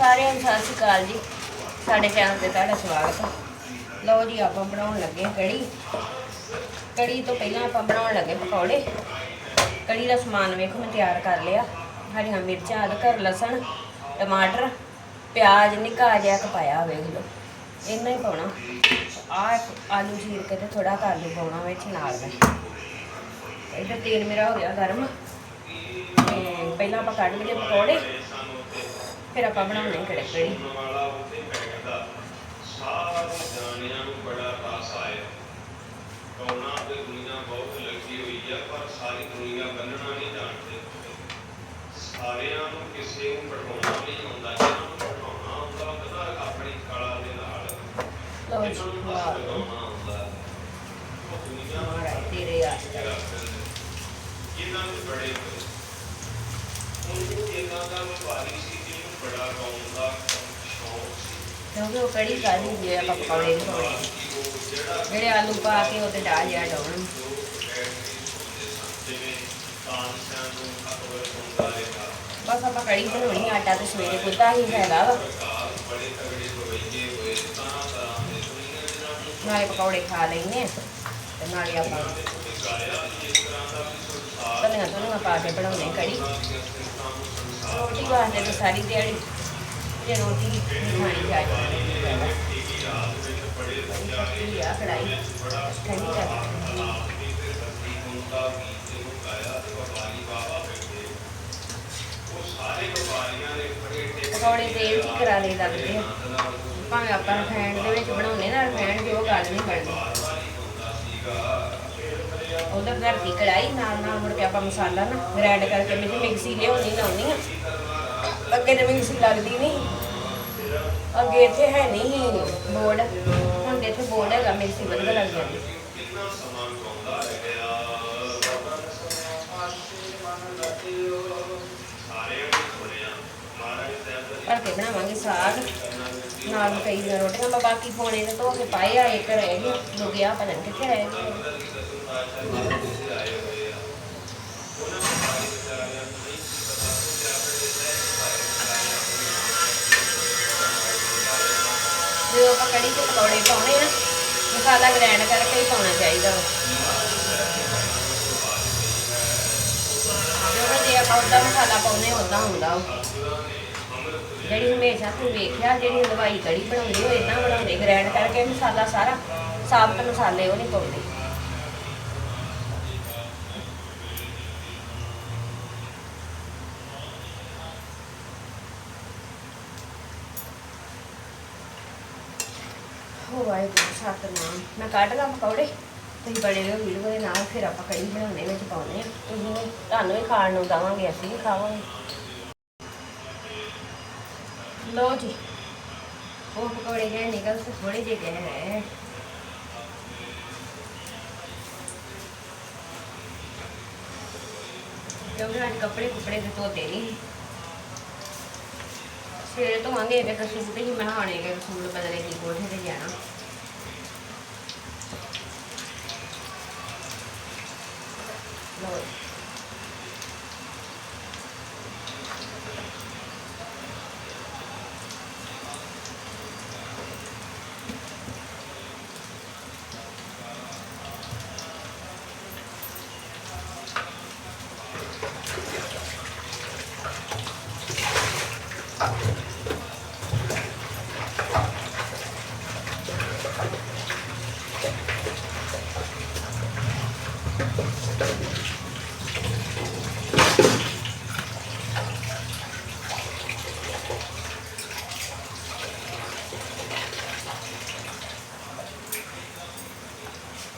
ਸਾਰਿਆਂ ਨੂੰ ਸਤਿ ਸ਼੍ਰੀ ਅਕਾਲ ਜੀ। ਸਾਡੇ ਚੈਨਲ ਤੇ ਤੁਹਾਡਾ ਸਵਾਗਤ ਹੈ। ਲਓ ਜੀ, ਆਪਾਂ ਬਣਾਉਣ ਲੱਗੇ ਕੜੀ। ਕੜੀ ਤੋਂ ਪਹਿਲਾਂ ਆਪਾਂ ਬਣਾਉਣ ਲੱਗੇ ਪਕੌੜੇ। ਕੜੀ ਦਾ ਸਮਾਨ ਵੇਖੋ, ਮੈਂ ਤਿਆਰ ਕਰ ਲਿਆ। ਹਰੀਆਂ ਮਿਰਚਾਂ, ਅਦਰਕ, ਲਸਣ, ਟਮਾਟਰ, ਪਿਆਜ਼, ਨਿੱਕਾ ਜਿਹਾ ਕਪਾਇਆ ਵੇਖ ਲਓ। ਇੰਨਾ ਹੀ ਪਾਉਣਾ। ਆ ਆਲੂ ਚੀਰ ਕੇ ਤੇ ਥੋੜਾ ਕਾਲੂ ਪਾਉਣਾ ਵਿੱਚ ਨਾਲ ਦਾ ਇੱਧਰ ਤੇਲ ਮੇਰਾ ਹੋ ਗਿਆ ਗਰਮ। ਤੇ ਪਹਿਲਾਂ ਆਪਾਂ ਕੱਢ ਲਈਏ ਪਕੌੜੇ। ਫਿਰ ਆਪਾਂ ਬਣਾਉਣੇ ਕੜੇ ਕੜੀ ਵਾਲਾ ਉੱਤੇ ਬੈਠਦਾ ਸਾਰੇ ਜਾਣਿਆਂ ਨੂੰ ਬੜਾ ਰਾਸ ਆਇਆ। ਕੌਣਾ ਤੇ ਦੁਨੀਆ ਬਹੁਤ ਲੱਗੀ ਹੋਈ ਆ ਪਰ ਸਾਰੀ ਦੁਨੀਆ ਬੰਨਣਾ ਨਹੀਂ ਜਾਣਦੇ। ਸਾਰਿਆਂ ਨੂੰ ਕਿਸੇ ਨੂੰ ਪੜਾਉਣਾ ਨਹੀਂ ਆਉਂਦਾ ਜਿਹਨਾਂ ਨੂੰ ਪੜਾਉਣਾ ਆਉਂਦਾ ਉਹਦਾ ਆਪਣੀ ਕਲਾ ਦੇ ਨਾਲ ਲਓ ਜੀ ਨੂੰ ਵਾਹ। ਤੇਰੇ ਨੂੰ। ਬੜੇ ਉਹਨੂੰ ਇਹਨਾਂ ਦਾ ਵਪਾਰੀ ਸੀ ਬੜਾ ਗਾਉਣ ਦਾ ਸੀ। ਕਿਉਂਕਿ ਉਹ ਕੜੀ ਕਾਦੀ ਜੇ ਆਪਾਂ ਪਕੌੜੇ ਨਹੀਂ ਪਾਉਣੇ ਜਿਹੜੇ ਆਲੂ ਪਾ ਕੇ ਉਹਤੇ ਡਾਲ ਜਿਆ ਡਾਉਣ। ਬਸ ਆਪਾਂ ਕੜੀ ਬਣਾਉਣੀ, ਆਟਾ ਤੇ ਸਵੇਰੇ ਗੁੱਦਾ ਹੀ ਹੈਗਾ ਵਾ। ਨਾਲੇ ਪਕੌੜੇ ਖਾ ਲੈਨੇ ਆ, ਤੇ ਨਾਲੇ ਆਪਾਂ ਧਨੀਆ ਧਨੀਆ ਪਾ ਕੇ ਬਣਾਉਣੀ ਕੜੀ। ਰੋਟੀ ਵਾਸਤੇ ਤਾਂ ਸਾਰੀ ਦਿਹਾੜੀ ਜੇ ਰੋਟੀ ਨਹੀਂ ਖਾਣੀ ਚਾਹੀਦੀ ਆ ਕੜਾਈ ਠੰਡੀ ਕਰ ਪਕੌੜੇ ਤੇਲ 'ਚ ਹੀ ਕਰਾ ਲਈ ਲੱਗਦੇ ਆ ਭਾਵੇਂ ਆਪਾਂ ਰਿਫਾਈਂਡ ਦੇ ਵਿੱਚ ਬਣਾਉਣੇ ਨਾ ਰਿਫਾਈਂਡ ਦੀ ਉਹ ਗੱਲ ਨਹੀਂ ਬਣਦੀ। ਉਧਰ ਧਰਤੀ ਕੜਾਈ ਨਾਲ ਨਾਲ ਮੁੜ ਕੇ ਆਪਾਂ ਮਸਾਲਾ ਨਾ ਗ੍ਰਾਈਂਡ ਕਰਕੇ ਮੇਰੀ ਮਿਕਸੀ ਲਿਆਉਣੀ, ਲਾਉਣੀ ਆ। ਅੱਗੇ ਤੇ ਮਿਕਸੀ ਲੱਗਦੀ ਨਹੀਂ। ਅੱਗੇ ਇੱਥੇ ਹੈ ਨਹੀਂ ਬੋਰਡ। ਹੁਣ ਤੇ ਇੱਥੇ ਬੋਰਡ ਹੈਗਾ, ਮਿਕਸੀ ਵਧੀਆ ਲੱਗ ਜਾਂਦੀ ਕਿੰਨਾ ਭਰ ਕੇ ਬਣਾਵਾਂਗੇ ਸਾਗ। ਨਾਲ ਕਈ ਦੀਆਂ ਰੋਟੀਆਂ, ਮੈਂ ਬਾਕੀ ਪੋਣੇ ਤੇ ਧੋ ਕੇ ਪਾਏ ਆ, ਇੱਕ ਰਹਿ ਗਿਆ ਦੋ ਪਤਾ ਨਹੀਂ ਕਿੱਥੇ ਰਹਿ ਗਿਆ ਜਦੋਂ ਆਪਾਂ ਕੜੀ ਤੇ ਪਕੌੜੇ ਪਾਉਣੇ ਆ, ਮਸਾਲਾ ਗ੍ਰੈਂਡ ਕਰਕੇ ਹੀ ਪਾਉਣਾ ਚਾਹੀਦਾ ਵਾ। ਜਦੋਂ ਜੇ ਆਪਾਂ ਉਹਦਾ ਮਸਾਲਾ ਪਾਉਨੇ ਉਦਾਂ ਹੁੰਦਾ ਉਹ ਜਿਹੜੀ ਹਮੇਸ਼ਾ ਤੂੰ ਵੇਖਿਆ, ਜਿਹੜੀ ਹਲਵਾਈ ਕੜੀ ਬਣਾਉਂਦੀ, ਉਹ ਇਦਾਂ ਬਣਾਉਂਦੇ ਗ੍ਰਾਈਂਡ ਕਰਕੇ ਮਸਾਲਾ ਸਾਰਾ, ਸਾਬਤ ਮਸਾਲੇ ਉਹ ਨਹੀਂ ਪਾਉਂਦੇ। ਹੋ ਵਾਹਿਗੁਰੂ, ਸਤਨਾਮ। ਮੈਂ ਕੱਢ ਲਾਂ ਪਕੌੜੇ, ਤੁਸੀਂ ਬੜੇ ਰਹੋ ਵੀਡੀਓ ਦੇ ਨਾਲ ਫਿਰ ਆਪਾਂ ਕੜੀ ਬਣਾਉਣੇ ਵਿੱਚ ਪਾਉਣੇ ਆ। ਤੁਸੀਂ ਤੁਹਾਨੂੰ ਵੀ ਖਾਣ ਨੂੰ ਦਵਾਂਗੇ, ਅਸੀਂ ਵੀ ਖਾਵਾਂਗੇ। ਲਓ ਜੀ। ਉਹ ਪਕੌੜੇ ਹੈ ਨਿਕਲ ਤੇ ਥੋੜੇ ਜਿਹੇ ਗਏ ਹੈ। ਕਿਉਂਕਿ ਅੱਜ ਕੱਪੜੇ ਕੁਪੜੇ ਤੇ ਧੋਤੇ ਨਹੀਂ ਸਵੇਰੇ ਧੋਵਾਂਗੇ ਇੱਕ ਸੂਟ ਹੀ ਮੈਂ ਹਾਣੇ ਕੇ ਬਦਲੇ ਕੀ ਕੋਠੇ ਤੇ ਜਾਣਾ। ਲਓ ਜੀ।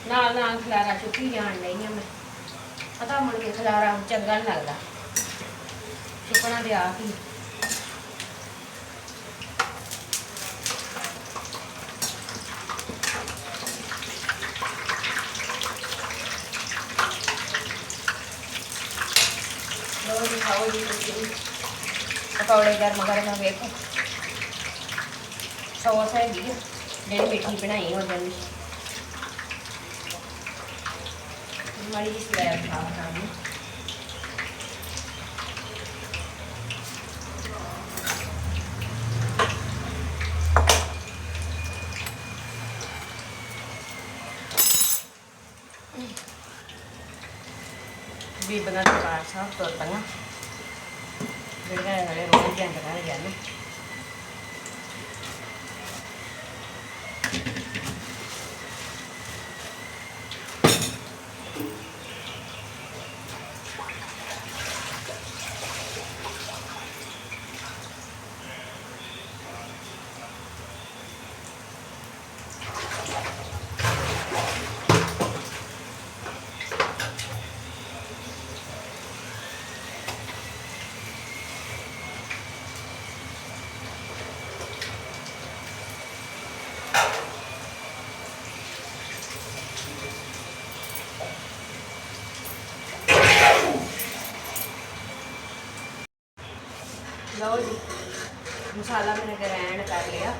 ਨਾਲ ਨਾਲ ਖਲਾਰਾ ਜਾਣ ਲਈ ਆ ਮੈਂ। ਪਤਾ ਮੁੜ ਕੇ ਖਲਾਰਾ ਚੰਗਾ ਨਹੀਂ ਲੱਗਦਾ। ਚੁੱਕਣਾ ਤੇ ਆਪ ਹੀ। ਲੋ ਜੀ ਖਾਓ ਜੀ ਤੁਸੀਂ ਪਕੌੜੇ ਗਰਮ ਗਰਮ ਵੇਖੋ। ਸੌਸ ਹੈਗੀ ਆ, ਜਿਹੜੀ ਮਿੱਠੀ ਬਣਾਈ ਉਹ ਦਿਨ ਮਾੜੀ ਜਿਹੀ ਸਲੈਬ ਸਾਫ਼ ਕਰ ਲਓ ਬੀਬੀਆਂ ਦੇ ਪਾਸ ਸਭ ਤੋਂ ਪਹਿਲਾਂ ਮਸਾਲਾ ਮੈंने ਗ੍ਰਾਈਂਡ ਕਰ ਲਿਆ।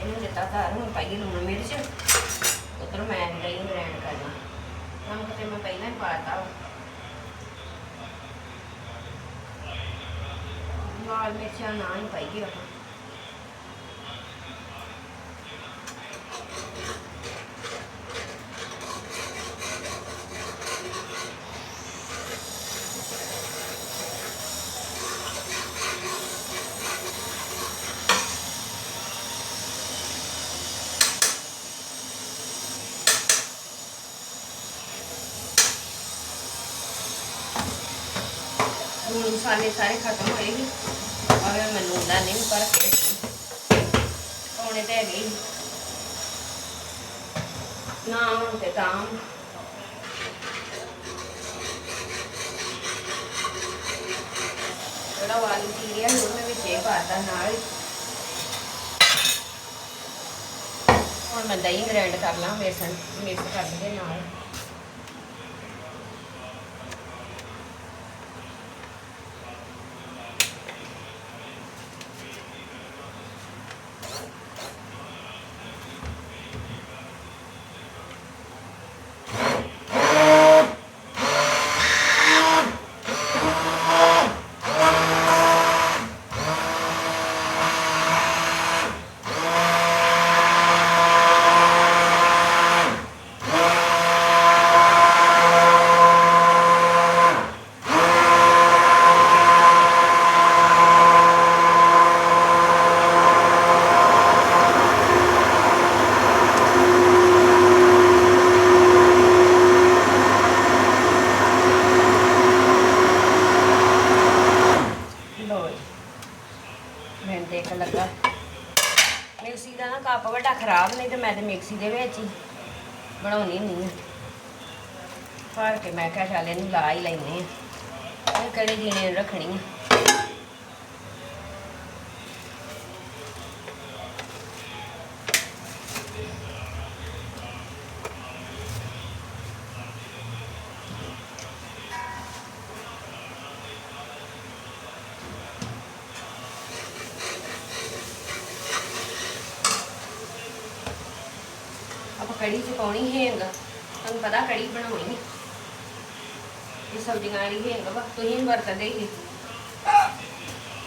ਇਹਨੂੰ ਦਿੱਤਾ ਧਾਰ ਹੁਣ ਪਾਈਏ ਲੂਣ ਮਿਰਚ। ਉਧਰ ਮੈਂ ਦਹੀਂ ਗ੍ਰੈਂਡ ਕਰਨਾ। ਨਮਕ ਤੇ ਮੈਂ ਪਹਿਲਾਂ ਹੀ ਪਾਤਾ ਵਾ। ਲਾਲ ਮਿਰਚਾਂ ਨਾ ਹੀ ਪਾਈਏ ਆਪਾਂ ਹੁਣ ਮਸਾਲੇ ਸਾਰੇ ਖਤਮ ਹੋਏ ਸੀ। ਔਰ ਮੈਂ ਲੂਣ ਦਾ ਨਹੀਂ, ਪਰ ਕੇ ਪਾਉਣੇ ਤੇ ਹੈਗੇ ਨਾ ਹੁਣ ਤੇ ਤਾਂ। ਜਿਹੜਾ ਵਾਲੀ ਚੀਰਿਆ ਸੀ ਉਹਨੇ ਵਿੱਚ ਇਹ ਪਾਤਾ ਨਾਲ ਹੀ। ਹੁਣ ਮੈਂ ਦਹੀਂ ਗ੍ਰਾਈਂਡ ਕਰ ਲਾਂ ਬੇਸਨ ਮਿਕਸ ਕਰ ਦੇ ਨਾਲ ਲੋ ਮੈਂ ਦੇਖ ਲੱਗਾ ਮਿਕਸੀ ਦਾ ਨਾ ਕੱਪ ਵੱਡਾ ਖਰਾਬ ਨਹੀਂ ਤੇ ਮੈਂ ਤੇ ਮਿਕਸੀ ਦੇ ਵਿੱਚ ਹੀ ਬਣਾਉਣੀ ਹੁੰਦੀ ਆ ਭਰ ਕੇ ਮੈਂ ਕਿਹਾ ਚੱਲ ਇਹਨੂੰ ਲਾ ਹੀ ਲੈਨੇ ਆ ਇਹ ਕਿਹੜੇ ਜੀਣੇ ਨੂੰ ਰੱਖਣੀ ਆ ਆਪਾਂ ਕੜੀ ਚ ਪਾਉਣੀ ਹਿੰਗ। ਤੁਹਾਨੂੰ ਪਤਾ ਕੜੀ ਬਣਾਉਣੀ। ਇਹ ਸਬਜ਼ੀਆਂ ਵਾਲੀ ਹਿੰਗ ਵਾ, ਤੁਸੀਂ ਵਰਤਦੇ ਹੀ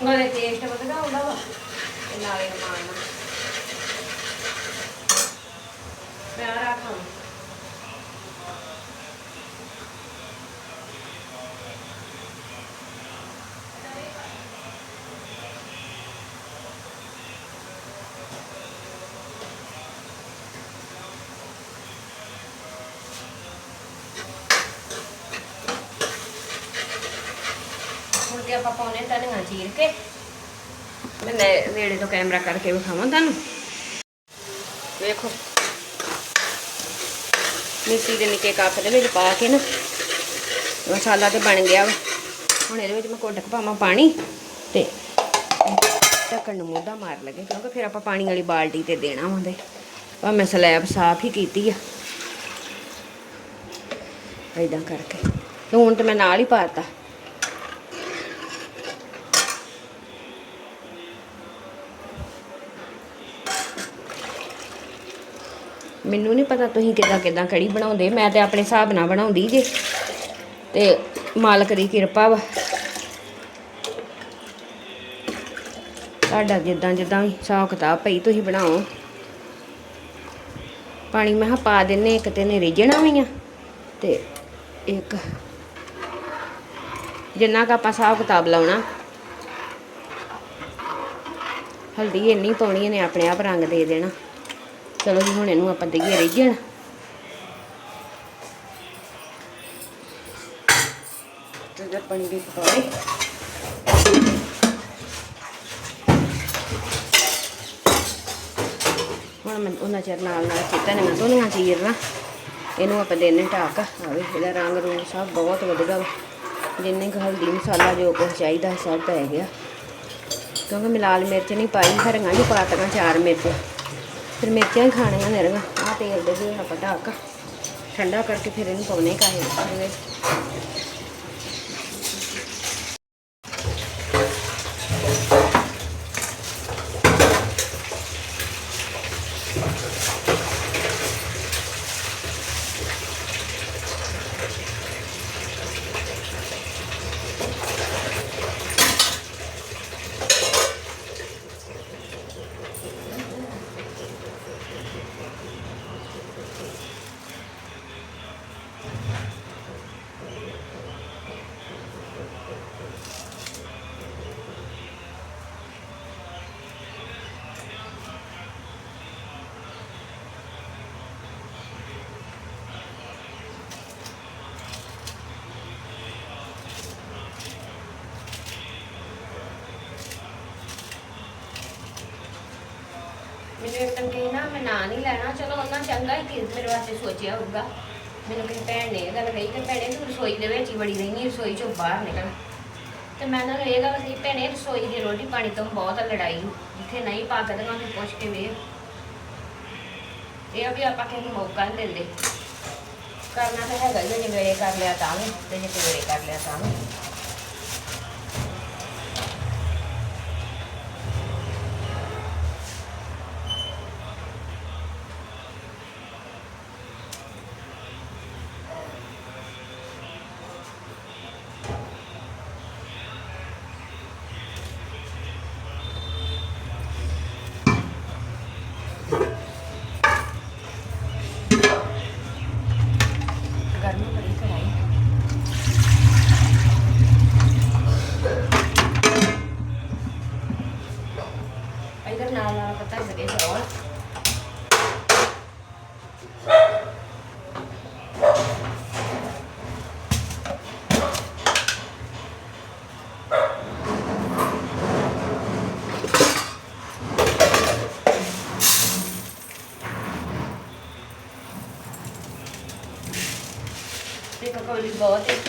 ਉਹਦੇ ਟੇਸਟ ਵਧਦਾ ਹੁੰਦਾ ਵਾ, ਤੇ ਨਾਲੇ ਮਾਰਨਾ ਮੈਂ ਆ ਰੱਖਾਂ ਹੁਣ ਤੇ ਆਪਾਂ ਪਾਉਣੇ ਧਨੀਆ ਚੀਰ ਕੇ। ਮੈਂ ਨੇੜੇ ਤੋਂ ਕੈਮਰਾ ਕਰਕੇ ਵਿਖਾਵਾਂ ਤੁਹਾਨੂੰ। ਵੇਖੋ। ਮਿਕਸੀ ਦੇ ਨਿੱਕੇ ਕੱਪ ਦੇ ਵਿੱਚ ਪਾ ਕੇ ਨਾ, ਮਸਾਲਾ ਤੇ ਬਣ ਗਿਆ ਵਾ। ਹੁਣ ਇਹਦੇ ਵਿੱਚ ਮੈਂ ਕੁੱਟ ਪਾਵਾਂ ਪਾਣੀ ਤੇ ਢੱਕਣ ਨੂੰ ਮੂੰਹ ਮਾਰ ਲਗੇ, ਕਿਉਂਕਿ ਫਿਰ ਆਪਾਂ ਪਾਣੀ ਵਾਲੀ ਬਾਲਟੀ ਤੇ ਦੇਣਾ ਹੁੰਦੇ ਆ ਮੈਂ ਸਲੈਬ ਸਾਫ਼ ਹੀ ਕੀਤੀ ਆ। ਏਦਾਂ ਕਰਕੇ। ਲੂਣ ਤੇ ਮੈਂ ਨਾਲ ਹੀ ਪਾਤਾ ਮੈਨੂੰ ਨਹੀਂ ਪਤਾ ਤੁਸੀਂ ਕਿੱਦਾਂ ਕਿੱਦਾਂ ਕੜੀ ਬਣਾਉਂਦੇ, ਮੈਂ ਤੇ ਆਪਣੇ ਹਿਸਾਬ ਨਾਲ ਬਣਾਉਂਦੀ ਜੇ। ਤੇ ਮਾਲਕ ਦੀ ਕਿਰਪਾ ਵਾ। ਤੁਹਾਡਾ ਜਿੱਦਾਂ ਜਿੱਦਾਂ ਹਿਸਾਬ ਕਿਤਾਬ ਪਈ ਤੁਸੀਂ ਬਣਾਓ। ਪਾਣੀ ਮੈਂ ਕਿਹਾ ਪਾ ਦਿੰਨੇ, ਇੱਕ ਤੇ ਨੇ ਰਿਜਣਾ ਵੀ ਆ ਤੇ ਇੱਕ ਜਿੰਨਾ ਕੁ ਆਪਾਂ ਹਿਸਾਬ ਕਿਤਾਬ ਲਾਉਣਾ। ਹਲਦੀ ਇੰਨੀ ਪਾਉਣੀ ਇਹਨੇ ਆਪਣੇ ਆਪ ਰੰਗ ਦੇ ਦੇਣਾ। ਚਲੋ ਜੀ, ਹੁਣ ਇਹਨੂੰ ਆਪਾਂ ਦੇਈਏ ਰਿੱਝਣ। ਤੇ ਪਾਣੀ ਦੇ ਪਕੌੜੇ। ਹੁਣ ਮੈਂ ਉਹਨਾਂ ਚਿਰ ਨਾਲ ਨਾਲ ਕੀਤਾ ਨੇ, ਮੈਂ ਦੋਨੀਆਂ ਚੀਰਨਾ ਇਹਨੂੰ ਆਪਾਂ ਦੇਣੇ ਢਾਕ। ਆਵੇ ਇਹਦਾ ਰੰਗ ਰੂੰਗ ਸਭ ਬਹੁਤ ਵਧੀਆ ਵਾ। ਜਿੰਨੇ ਕੁ ਹਲਦੀ ਮਸਾਲਾ ਜੋ ਕੁਛ ਚਾਹੀਦਾ ਸਭ ਪੈ ਗਿਆ ਕਿਉਂਕਿ ਮੈਂ ਲਾਲ ਮਿਰਚ ਨਹੀਂ ਪਾਈ, ਹਰੀਆਂ ਜੀ ਪਾਤੀਆਂ, ਚਾਰ ਮਿਰਚ। ਫਿਰ ਮਿਰਚਾਂ ਖਾਣੀਆਂ ਮੇਰੀਆਂ ਆਹ ਤੇਲ ਦੇ ਦੇ ਆਪਾਂ ਠੰਡਾ ਕਰਕੇ ਫਿਰ ਇਹਨੂੰ ਪਾਉਣੇ ਕਾਹੇ। ਇਹਦੇ ਮੈਨੂੰ ਇੱਕ ਨਾ ਮੈਂ ਨਾਂ ਨਹੀਂ ਲੈਣਾ। ਚਲੋ ਉਹਨਾਂ ਚੰਗਾ ਹੀ ਕਿ ਮੇਰੇ ਵਾਸਤੇ ਸੋਚਿਆ ਹੋਊਗਾ। ਮੈਨੂੰ ਕਿਸੇ ਭੈਣ ਨੇ ਇਹ ਗੱਲ ਕਹੀ ਕਿ ਭੈਣੇ ਤੂੰ ਰਸੋਈ ਦੇ ਵਿੱਚ ਹੀ ਬੜੀ ਰਹਿੰਦੀ ਰਸੋਈ ਚੋਂ ਬਾਹਰ ਨਿਕਲ। ਤੇ ਮੈਂ ਉਹਨਾਂ ਨੂੰ ਇਹ ਗੱਲ ਕਹੀ, ਭੈਣੇ ਰਸੋਈ ਦੀ ਰੋਟੀ ਪਾਣੀ ਤੋਂ ਬਹੁਤ ਲੜਾਈ। ਜਿੱਥੇ ਨਹੀਂ ਪੱਕਦੀਆਂ ਤੂੰ ਪੁੱਛ ਕੇ ਵੇਖ। ਇਹ ਆ ਵੀ ਆਪਾਂ ਕਿਸੇ ਨੂੰ ਮੌਕਾ ਨਹੀਂ ਦਿੰਦੇ। ਕਰਨਾ ਤਾਂ ਹੈਗਾ ਹੀ ਜੇ ਵੇਲੇ ਕਰ ਲਿਆ ਤਾਂ ਵੀ, ਤੇ ਜੇ ਵੇਲੇ ਕਰ ਲਿਆ ਤਾਂ ਵੀ ਗਰਮੀ ਬੜੀ ਕਰਾਈ ਇਧਰ ਨਾਲ ਨਾਲ ਪਤਾ ਸਕੇ ਚੌਲ ਤੇ ਕਕੌਲੀ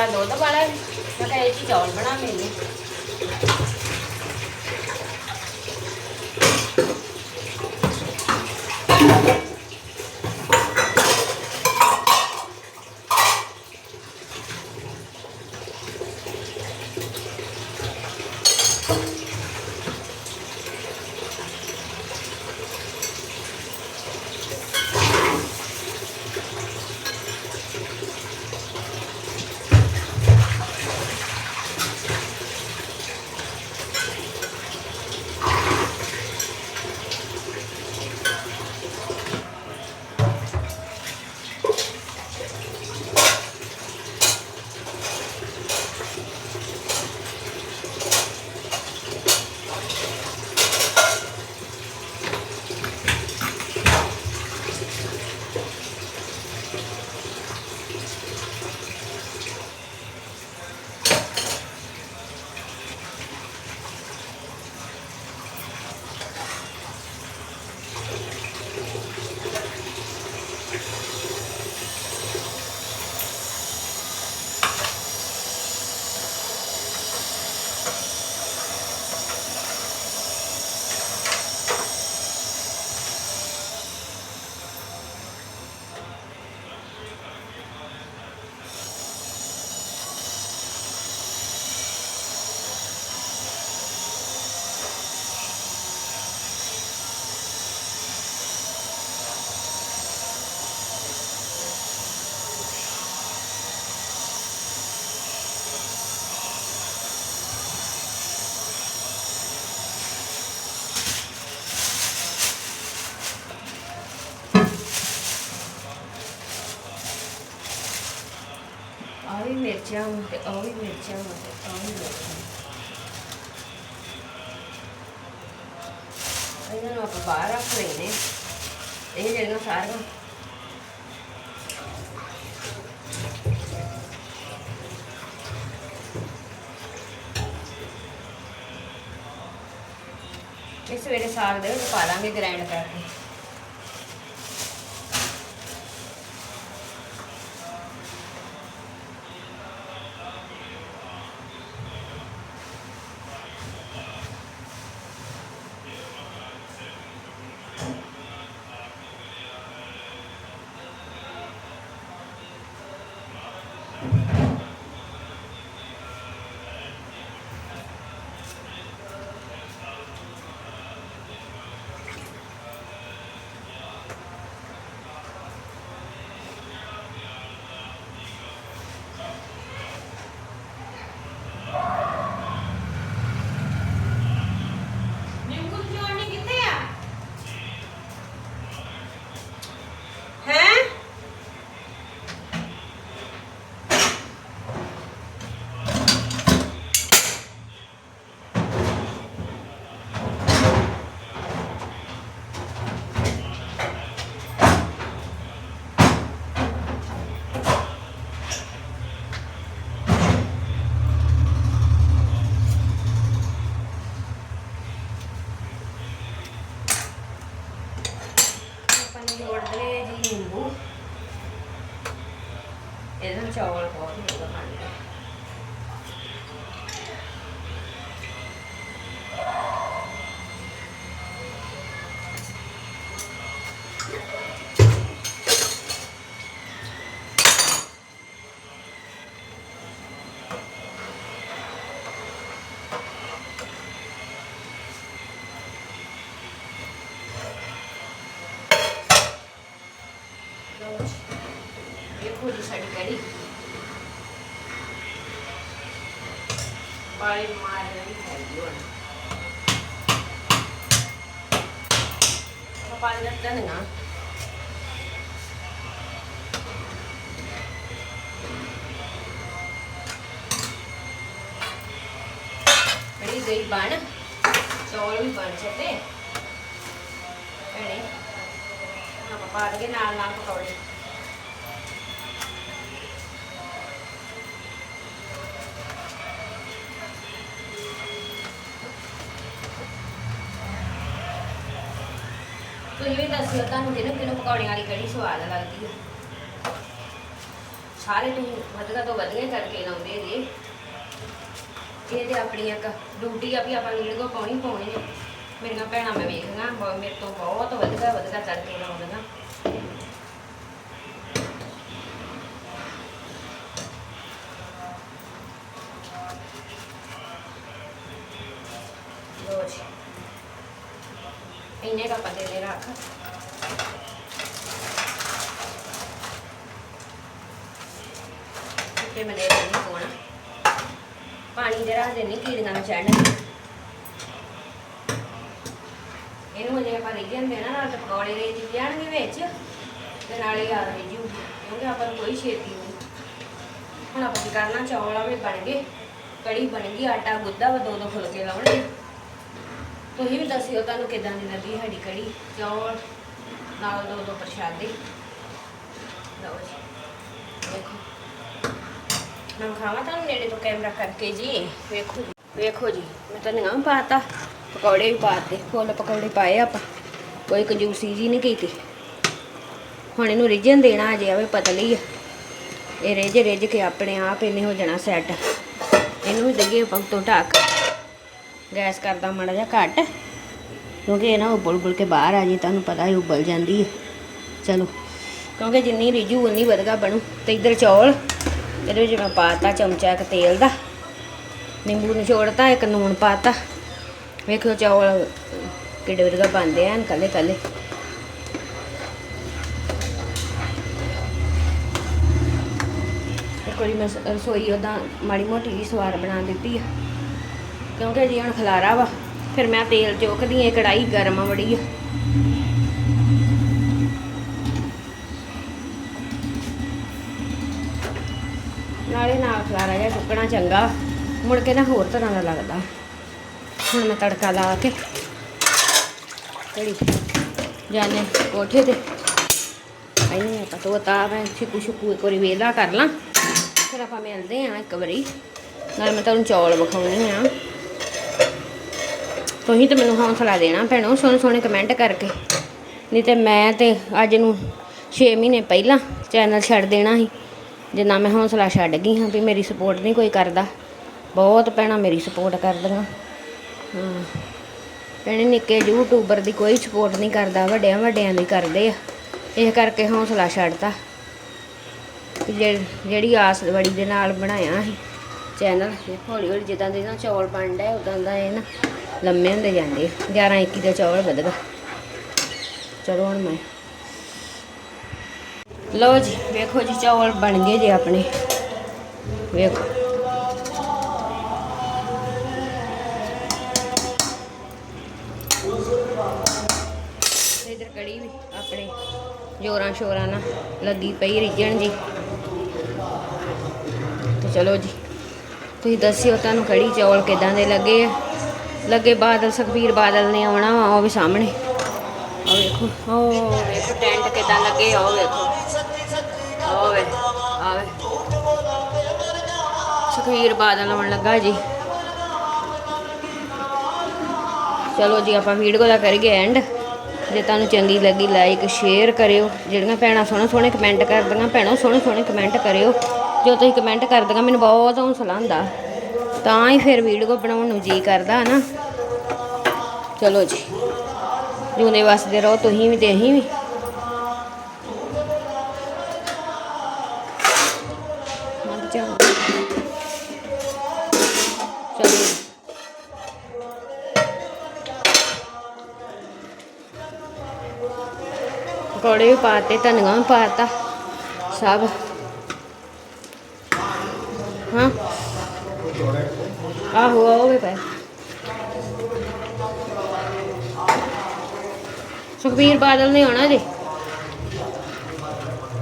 ਪਤਲਾ ਦੁੱਧ ਵਾਲਾ ਮੈਂ ਕਿਹਾ ਇਹ 'ਚ ਚੌਲ ਬਣਾ ਮੈਨੂੰ ਆ ਵੀ ਮਿਰਚਾਂ ਵਾਂ ਤੇ ਆ ਵੀ ਮਿਰਚਾਂ ਵਾਂ ਤੇ ਆ ਵੀ ਮਿਰਚਾਂ ਇਹਨਾਂ ਨੂੰ ਆਪਾਂ ਬਾਹਰ ਰੱਖ ਲੈਨੇ ਇਹ ਜਿਹੜੀਆਂ ਸਾਰੀਆਂ ਇਹ ਸਵੇਰੇ ਸਾਗ ਦੇ ਵਿੱਚ ਪਾ ਲਾਂਗੇ ਗ੍ਰਾਈਂਡ ਕਰਕੇ ਨਿੰਬੂ ਦੀ ਚਟਣੀ ਕਿੱਥੇ ਆ ਹੈ ਆਪਾਂ ਨੇ ਜੋੜ ਦਲੇ ਜੀ ਨਿੰਬੂ ਇਹਦੇ ਨਾਲ ਚੌਲ ਬਹੁਤ ਵਧੀਆ ਬਣਦੇ ਆ। ਲਓ ਜੀ। ਦੇਖੋ ਜੀ ਸਾਡੀ ਕੜੀ ਬਾਲੀ ਮਾਰ ਰਹੀ ਹੈ ਜੀ ਹੁਣ ਆਪਾਂ ਪਾ ਦਿੱਤਾ ਨਾ ਕੜੀ ਗਈ ਬਣ, ਚੌਲ ਵੀ ਬਣ ਚੱਲੇ ਭੈਣੇ ਹੁਣ ਨਾਲ ਨਾਲ ਪਕੌੜੇ। ਤੁਸੀਂ ਵੀ ਦੱਸਿਓ ਤੁਹਾਨੂੰ ਕਿਹਨੂੰ ਕਿਹਨੂੰ ਪਕੌੜਿਆਂ ਵਾਲੀ ਕੜੀ ਸਵਾਦ ਲੱਗਦੀ ਹੈ ਸਾਰੇ ਤੁਸੀਂ ਵਧੀਆ ਤੋਂ ਵਧੀਆ ਕਰਕੇ ਲਾਉਂਦੇ ਜੇ। ਇਹ ਤੇ ਆਪਣੀ ਇੱਕ ਡਿਊਟੀ ਆ ਵੀ ਆਪਾਂ ਵੀਡੀਓ ਪਾਉਣੀ ਪਾਉਣੀ ਨੇ ਮੇਰੀਆਂ ਭੈਣਾਂ ਮੈਂ ਵੇਖੀਆਂ ਬ- ਮੇਰੇ ਤੋਂ ਬਹੁਤ ਵਧੀਆ ਵਧੀਆ ਕਰਕੇ ਲਾਉਂਦੀਆਂ ਲੋ ਜੀ। ਇੰਨੇ ਦਾ ਪਤੇ ਦੇ ਰੱਖ। ਤੇ ਮੈਂ ਦੇ ਦਿੰਦੀ ਕੋਣਾ ਪਾਣੀ ਦੇ ਰਾਹ ਦੇ ਕੀੜੀਆਂ ਨੂੰ ਚੜਨ ਇਹਨੂੰ ਜੇ ਆਪਾਂ ਰਿਜਨ ਦੇਣਾ ਨਾਲ ਤੇ ਪਕੌੜੇ ਦੇ ਜਾਣਗੇ ਵਿੱਚ, ਤੇ ਨਾਲੇ ਯਾਦ ਰਹੀ ਕਿਉਂਕਿ ਆਪਾਂ ਨੂੰ ਕੋਈ ਛੇਤੀ ਨਹੀਂ। ਹੁਣ ਆਪਾਂ ਕੀ ਕਰਨਾ, ਚੌਲ ਆ ਬਣ ਗਏ, ਕੜੀ ਬਣ ਗਈ, ਆਟਾ ਗੁੱਦਾ ਵਾ ਦੋ ਦੋ ਫੁਲਕੇ ਲਾਉਣੇ। ਤੁਸੀਂ ਵੀ ਦੱਸਿਓ ਤੁਹਾਨੂੰ ਕਿਦਾਂ ਦੀ ਲੱਗੀ ਸਾਡੀ ਕੜੀ, ਚੌਲ, ਨਾਲ ਦੋ ਦੋ ਪ੍ਰਸ਼ਾਦੇ। ਲਓ ਜੀ, ਦੇਖੋ। ਮੈਂ ਵਿਖਾਵਾਂ ਤੁਹਾਨੂੰ ਨੇੜੇ ਤੋਂ ਕੈਮਰਾ ਕਰਕੇ ਜੀ ਵੇਖੋ ਜੀ ਵੇਖੋ ਜੀ ਮੈਂ ਤਾਂ ਨਿਗਾਹ ਪਾਤਾ ਪਕੌੜੇ ਵੀ ਪਾਤੇ ਫੁੱਲ ਪਕੌੜੇ ਪਾਏ ਆਪਾਂ ਕੋਈ ਕੰਜੂਸੀ ਜੀ ਨਹੀਂ ਕੀਤੀ ਹੁਣ ਇਹਨੂੰ ਰਿਜਨ ਦੇਣਾ ਅਜੇ ਆਵੇ ਪਤਲੀ ਆ ਇਹ ਰਿਜ ਰਿਜ ਕੇ ਆਪਣੇ ਆਪ ਇਹਨੇ ਹੋ ਜਾਣਾ ਸੈੱਟ ਇਹਨੂੰ ਵੀ ਦਈਏ ਪੱਕ ਤੋਂ ਢੱਕ ਗੈਸ ਕਰਦਾ ਮਾੜਾ ਜਿਹਾ ਘੱਟ। ਕਿਉਂਕਿ ਇਹ ਨਾ ਉਬਲ ਉਬਲ ਕੇ ਬਾਹਰ ਆ ਜੀ ਤੁਹਾਨੂੰ ਪਤਾ ਹੀ ਉਬਲ ਜਾਂਦੀ ਹੈ। ਚਲੋ। ਕਿਉਂਕਿ ਜਿੰਨੀ ਰਿਜੂ, ਉਨੀ ਵਧਗਾ ਬਣੂ। ਤੇ ਇੱਧਰ ਚੌਲ। ਇਹਦੇ ਵਿੱਚ ਮੈਂ ਪਾਤਾ ਚਮਚਾ ਇੱਕ ਤੇਲ ਦਾ, ਨਿੰਬੂ ਨਿਚੋੜਤਾ ਇੱਕ ਨੂਣ ਪਾਤਾ। ਵੇਖੋ ਚੌਲ ਕਿੱਡੇ ਵਧਗਾ ਬਣਦੇ ਆ ਕੱਲੇ ਕੱਲੇ ਇੱਕ ਵਾਰੀ ਮੈਂ ਰਸੋਈ ਉਹਦਾ ਮਾੜੀ ਮੋਟੀ ਜਿਹੀ ਸਵਾਰ ਬਣਾ ਦਿੱਤੀ ਆ। ਕਿਉਂਕਿ ਜੇ ਹੁਣ ਖਲਾਰਾ ਵਾ, ਫਿਰ ਮੈਂ ਤੇਲ ਚੋਕਦੀ ਆ ਕੜਾਈ ਗਰਮ ਆ ਬੜੀ ਆ ਨਾਲੇ ਨਾਲ ਖਲਾਰਾ ਜਿਹਾ ਚੁੱਕਣਾ ਚੰਗਾ। ਮੁੜ ਕੇ ਨਾ ਹੋਰ ਤਰ੍ਹਾਂ ਦਾ ਲੱਗਦਾ। ਹੁਣ ਮੈਂ ਤੜਕਾ ਲਾ ਕੇ ਕੜੀ ਜਾਨੇ ਕੋਠੇ ਤੇ ਆਈ ਆਪਾਂ ਤੋਤਾ ਮੈਂ ਛਿਕੂ ਛਿਕੂ ਇੱਕ ਵਾਰੀ ਵੇਲਾ ਕਰ ਲਾਂ। ਫਿਰ ਆਪਾਂ ਮਿਲਦੇ ਆ ਇੱਕ ਵਾਰੀ। ਨਾਲ ਮੈਂ ਤੁਹਾਨੂੰ ਚੌਲ ਵਿਖਾਉਣੇ ਆ। ਤੁਸੀਂ ਤੇ ਮੈਨੂੰ ਹੌਸਲਾ ਦੇਣਾ ਭੈਣੋ, ਸੋਹਣੇ ਸੋਹਣੇ ਕਮੈਂਟ ਕਰਕੇ। ਨਹੀਂ ਤੇ ਮੈਂ ਤੇ ਅੱਜ ਨੂੰ 6 ਮਹੀਨੇ ਪਹਿਲਾਂ ਚੈਨਲ ਛੱਡ ਦੇਣਾ ਸੀ। ਜਿੰਨਾ ਮੈਂ ਹੌਸਲਾ ਛੱਡ ਗਈ ਹਾਂ ਵੀ ਮੇਰੀ ਸਪੋਰਟ ਨਹੀਂ ਕੋਈ ਕਰਦਾ। ਬਹੁਤ ਭੈਣਾਂ ਮੇਰੀ ਸਪੋਰਟ ਕਰਦੀਆਂ। ਹਾਂ। ਭੈਣੇ, ਨਿੱਕੇ ਯੂਟਿਊਬਰ ਦੀ ਕੋਈ ਸਪੋਰਟ ਨਹੀਂ ਕਰਦਾ, ਵੱਡਿਆਂ ਵੱਡਿਆਂ ਦੀ ਕਰਦੇ ਆ। ਇਸ ਕਰਕੇ ਹੌਸਲਾ ਛੱਡਤਾ। ਜਿਹੜੀ ਆਸ ਬੜੀ ਦੇ ਨਾਲ ਬਣਾਇਆ ਸੀ ਚੈਨਲ ਹੌਲੀ ਹੌਲੀ ਜਿੱਦਾਂ ਦੇ ਨਾ ਚੌਲ ਬਣਦਾ ਡਏ ਉਦਾਂ ਦਾ ਇਹ ਨਾ ਲੰਮੇ ਹੁੰਦੇ ਜਾਂਦੇ 11 21 ਦਾ ਚੌਲ ਵਧਗਾ ਚਲੋ ਹੁਣ ਮੈਂ ਲਓ ਜੀ, ਵੇਖੋ ਜੀ ਚੌਲ ਬਣ ਗਏ ਜੀ ਆਪਣੇ। ਵੇਖੋ। ਤੇ ਇਧਰ ਕੜੀ ਵੀ ਆਪਣੇ ਜੋਰਾਂ ਸ਼ੋਰਾਂ ਨਾਲ ਲੱਗੀ ਪਈ ਰਿਜਣ ਜੀ। ਤੇ ਚਲੋ ਜੀ, ਤੁਸੀਂ ਦੱਸਿਓ ਤੁਹਾਨੂੰ ਕੜੀ, ਚੌਲ ਕਿਦਾਂ ਦੇ ਲੱਗੇ ਆ? ਲੱਗੇ ਬਾਦਲ, ਸੁਖਬੀਰ ਬਾਦਲ ਨੇ ਆਉਣਾ ਵਾ, ਉਹ ਵੀ ਸਾਹਮਣੇ। ਵੇਖੋ। ਉਹ ਵੇਖੋ। ਟੈਂਟ ਕਿਦਾਂ ਲੱਗੇ ਆ ਵੇਖੋ। ਵੇ ਸੁਖਬੀਰ ਬਾਦਲ ਆਉਣ ਲੱਗਾ ਜੀ। ਚਲੋ ਜੀ ਆਪਾਂ ਵੀਡੀਓ ਦਾ ਕਰੀਏ ਐਂਡ ਜੇ ਤੁਹਾਨੂੰ ਚੰਗੀ ਲੱਗੀ ਲਾਈਕ ਸ਼ੇਅਰ ਕਰਿਓ। ਜਿਹੜੀਆਂ ਭੈਣਾਂ ਸੋਹਣੇ ਸੋਹਣੇ ਕਮੈਂਟ ਕਰਦੀਆਂ ਭੈਣੋ ਸੋਹਣੇ ਸੋਹਣੇ ਕਮੈਂਟ ਕਰਿਓ। ਜੋ ਤੁਸੀਂ ਕਮੈਂਟ ਕਰਦੀਆਂ ਮੈਨੂੰ ਬਹੁਤ ਹੌਸਲਾ ਹੁੰਦਾ। ਤਾਂ ਹੀ ਫਿਰ ਵੀਡੀਓ ਬਣਾਉਣ ਨੂੰ ਜੀ ਕਰਦਾ ਨਾ ਚਲੋ ਜੀ। ਜਿਉਂਦੇ ਵਸਦੇ ਰਹੋ, ਤੁਸੀਂ ਵੀ ਤੇ ਅਸੀਂ ਵੀ। ਪਕੌੜੇ ਵੀ ਪਾਤੇ, ਧਨੀਆ ਵੀ ਪਾਤਾ, ਸਭ। ਹਾਂ। ਆਹੋ ਉਹ ਵੀ ਪਾਇਆ। ਸੁਖਬੀਰ ਬਾਦਲ ਨੇ ਆਉਣਾ ਜੀ।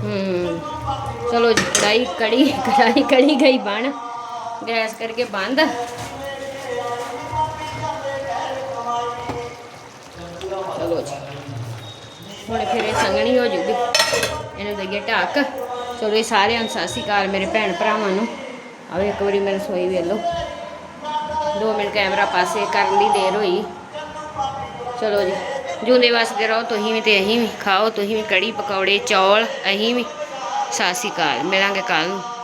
ਹੂੰ, ਚਲੋ ਜੀ ਕੜਾਈ ਕੜੀ ਕੜਾਈ ਕੜੀ ਗਈ ਬਣ। ਗੈਸ ਕਰਕੇ ਬੰਦ। ਚਲੋ ਜੀ। ਹੁਣ ਫਿਰ ਇਹ ਸੰਗਣੀ ਹੋ ਜੂਗੀ। ਇਹਨੂੰ ਦਈਏ ਢੱਕ। ਚਲੋ ਇਹ ਸਾਰਿਆਂ ਨੂੰ ਸਤਿ ਸ਼੍ਰੀ ਮੇਰੇ ਭੈਣ ਭਰਾਵਾਂ ਨੂੰ। ਆਵੇ ਇੱਕ ਵਾਰੀ ਮੇਰੇ ਸੋਈ ਵੇਖ ਲਓ 2 ਮਿੰਟ ਕੈਮਰਾ ਪਾਸੇ ਕਰਨ ਦੀ ਦੇਰ ਹੋਈ। ਚਲੋ ਜੀ। ਜੂੰਦੇ ਵਸਦੇ ਰਹੋ, ਤੁਸੀਂ ਵੀ ਤੇ ਅਸੀਂ ਵੀ ਖਾਓ, ਤੁਸੀਂ ਵੀ ਕੜੀ ਪਕੌੜੇ, ਚੌਲ, ਅਸੀਂ ਵੀ। ਸਤਿ ਸ਼੍ਰੀ ਅਕਾਲ, ਮਿਲਾਂਗੇ ਕੱਲ ਨੂੰ।